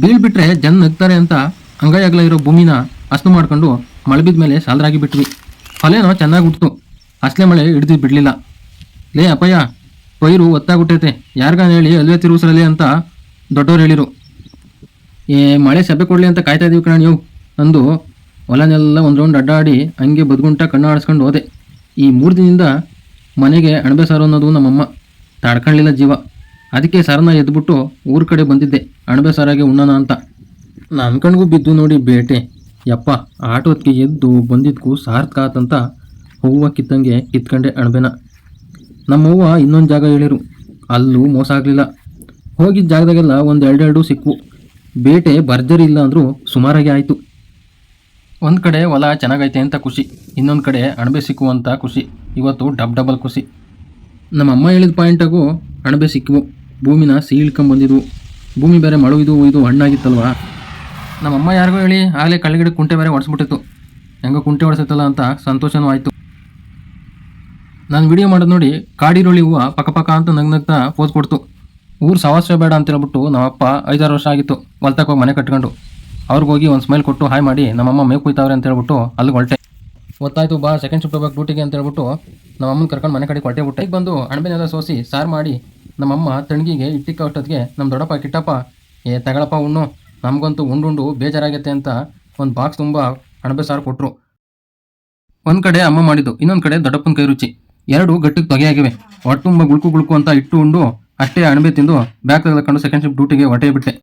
ಬೀಳ್ ಬಿಟ್ರೆ ಜನ ನಗ್ತಾರೆ ಅಂತ ಅಂಗೈ ಅಗಲ ಇರೋ ಭೂಮಿನ ಅಸ್ತು ಮಾಡ್ಕೊಂಡು ಮಳೆ ಮೇಲೆ ಸಾಲರಾಗಿ ಬಿಟ್ವಿ. ಫಲೇನೋ ಚೆನ್ನಾಗಿ ಹುಟ್ಟಿತು ಅಸಲೆ ಮಳೆ ಹಿಡಿದು ಬಿಡ್ಲಿಲ್ಲ. ಲೇ ಅಪ್ಪಯ್ಯ ಪೈರು ಒತ್ತಾಗುಟ್ಟೈತೆ ಯಾರಿಗಾನ ಹೇಳಿ ಅಲ್ವೇ ತಿರುಗಿಸ್ರಲ್ಲಿ ಅಂತ ದೊಡ್ಡವ್ರು ಹೇಳಿರು. ಏ, ಮಳೆ ಸಭೆ ಕೊಡಲಿ ಅಂತ ಕಾಯ್ತಾ ಇದೀವಿ ಕಣ ನೀವು ಅಂದು ಹೊಲನೆಲ್ಲ ಒಂದು ರೌಂಡ್ ಅಡ್ಡಾಡಿ ಹಂಗೆ ಬದ್ಗುಂಟ ಕಣ್ಣು ಆಡಿಸ್ಕೊಂಡು ಹೋದೆ. ಈ ಮೂರು ದಿನದಿಂದ ಮನೆಗೆ ಅಣಬೆ ಸಾರು ಅನ್ನೋದು ನಮ್ಮಮ್ಮ. ತಾಡ್ಕೊಳ್ಳಿಲ್ಲ ಜೀವ. ಅದಕ್ಕೆ ಸಾರನ್ನ ಎದ್ಬಿಟ್ಟು ಊರ ಕಡೆ ಬಂದಿದ್ದೆ. ಅಣಬೆ ಸಾರಾಗೆ ಉಣ್ಣನ ಅಂತ. ನನ್ನ ಕಣ್ಗೂ ಬಿದ್ದು ನೋಡಿ ಬೇಟೆ. ಯಪ್ಪ ಆಟೋದಕ್ಕೆ ಎದ್ದು ಬಂದಿದ್ಕು ಸಾರ್ಥಕಾತಂತ ಹೂವ ಕಿತ್ತಂಗೆ ಕಿತ್ಕೊಂಡೆ ಅಣಬೆನ. ನಮ್ಮವ್ವ ಇನ್ನೊಂದು ಜಾಗ ಹೇಳಿರು. ಅಲ್ಲೂ ಮೋಸ ಆಗಲಿಲ್ಲ. ಹೋಗಿದ್ದ ಜಾಗದಾಗೆಲ್ಲ ಒಂದು ಎರಡೆರಡು ಸಿಕ್ವು ಬೇಟೆ ಭರ್ಜರಿ ಇಲ್ಲ ಅಂದರೂ ಸುಮಾರಾಗಿ ಆಯಿತು. ಒಂದು ಕಡೆ ಹೊಲ ಚೆನ್ನಾಗೈತೆ ಅಂತ ಖುಷಿ, ಇನ್ನೊಂದು ಕಡೆ ಅಣಬೆ ಸಿಕ್ಕು ಅಂತ ಖುಷಿ, ಇವತ್ತು ಡಬ್ ಡಬಲ್ ಖುಷಿ. ನಮ್ಮ ಅಮ್ಮ ಹೇಳಿದ ಪಾಯಿಂಟಾಗೂ ಅಣಬೆ ಸಿಕ್ಕವು. ಭೂಮಿನ ಸೀಳ್ಕೊಂಬಂದಿದ್ವು ಭೂಮಿ ಬೇರೆ ಮಳು ಇದು ಇದು ಹಣ್ಣಾಗಿತ್ತಲ್ವಾ? ನಮ್ಮಮ್ಮ ಯಾರಿಗೋ ಹೇಳಿ ಆಗಲೇ ಕಳ್ಳಗಿಡಕ್ಕೆ ಕುಂಟೆ ಬೇರೆ ಹೊಡೆಸ್ಬಿಟ್ಟಿತ್ತು ಹೆಂಗೋ ಕುಂಟೆ ಹೊಡೆಸತ್ತಲ್ಲ ಅಂತ ಸಂತೋಷನೂ ಆಯಿತು. ನಾನು ವಿಡಿಯೋ ಮಾಡೋದು ನೋಡಿ ಕಾಡಿರುಳಿ ಹೂವು ಪಕ್ಕ ಪಕ್ಕ ಅಂತ ನಗ್ ನಗ್ತಾ ಪೋಸ್ ಕೊಡ್ತು. ಊರು ಸವಾಸ ಬೇಡ ಅಂತ ಹೇಳ್ಬಿಟ್ಟು ನಮ್ಮಪ್ಪ ಐದಾರು ವರ್ಷ ಆಗಿತ್ತು ಹೋಗಿ ಮನೆ ಕಟ್ಕೊಂಡು. ಅವ್ರಿಗೋಗಿ ಒಂದು ಸ್ಮೈಲ್ ಕೊಟ್ಟು ಹಾಯ್ ಮಾಡಿ ನಮ್ಮಮ್ಮ ಮೇವು ಕುಯ್ತಾವ್ರೆ ಅಂತ ಹೇಳ್ಬಿಟ್ಟು ಅಲ್ಲಿಗೆ ಹೊರಟೆ. ಗೊತ್ತಾಯ್ತು, ಬಾ ಸೆಕೆಂಡ್ ಶಿಫ್ಟ್ ಹೋಗ್ಬೇಕು ಡ್ಯೂಟಿಗೆ ಅಂತ ಹೇಳ್ಬಿಟ್ಟು ನಮ್ಮಮ್ಮನ ಕರ್ಕೊಂಡು ಮನೆ ಕಡೆ ಕೊಟ್ಟೆ ಬಿಟ್ಟು. ಬಂದು ಅಣಬೆನೆಲ್ಲ ಸೋಸಿ ಸಾರು ಮಾಡಿ ನಮ್ಮಮ್ಮ ತಣ್ಗಿಗೆ ಇಟ್ಟಿಕ್ಕ ನಮ್ಮ ದೊಡ್ಡಪ್ಪ ಕಿಟ್ಟಪ್ಪ, ಏ ತಗಳಪ್ಪ ಉಣ್ಣು, ನಮಗಂತೂ ಉಂಡುಂಡು ಬೇಜಾರಾಗೈತೆ ಅಂತ ಒಂದು ಬಾಕ್ಸ್ ತುಂಬ ಅಣಬೆ ಸಾರು ಕೊಟ್ಟರು ಒಂದು ಕಡೆ ಅಮ್ಮ ಮಾಡಿದ್ದು, ಇನ್ನೊಂದು ಕಡೆ ದೊಡ್ಡಪ್ಪನ ಕೈ ರುಚಿ. ಎರಡು ಗಟ್ಟಿಗೆ ತೊಗೆಯಾಗಿವೆ. ಹೊಟ್ಟೆ ತುಂಬ ಗುಳುಕು ಗುಳುಕು ಅಂತ ಇಟ್ಟು ಉಂಡು ಅಷ್ಟೇ ಅಣಬೆ ತಿಂದು ಬ್ಯಾಗ್ ತೆಗೆದುಕೊಂಡು ಸೆಕೆಂಡ್ ಶಿಫ್ಟ್ ಡ್ಯೂಟಿಗೆ ಹೊಟ್ಟೆ ಬಿಟ್ಟೆ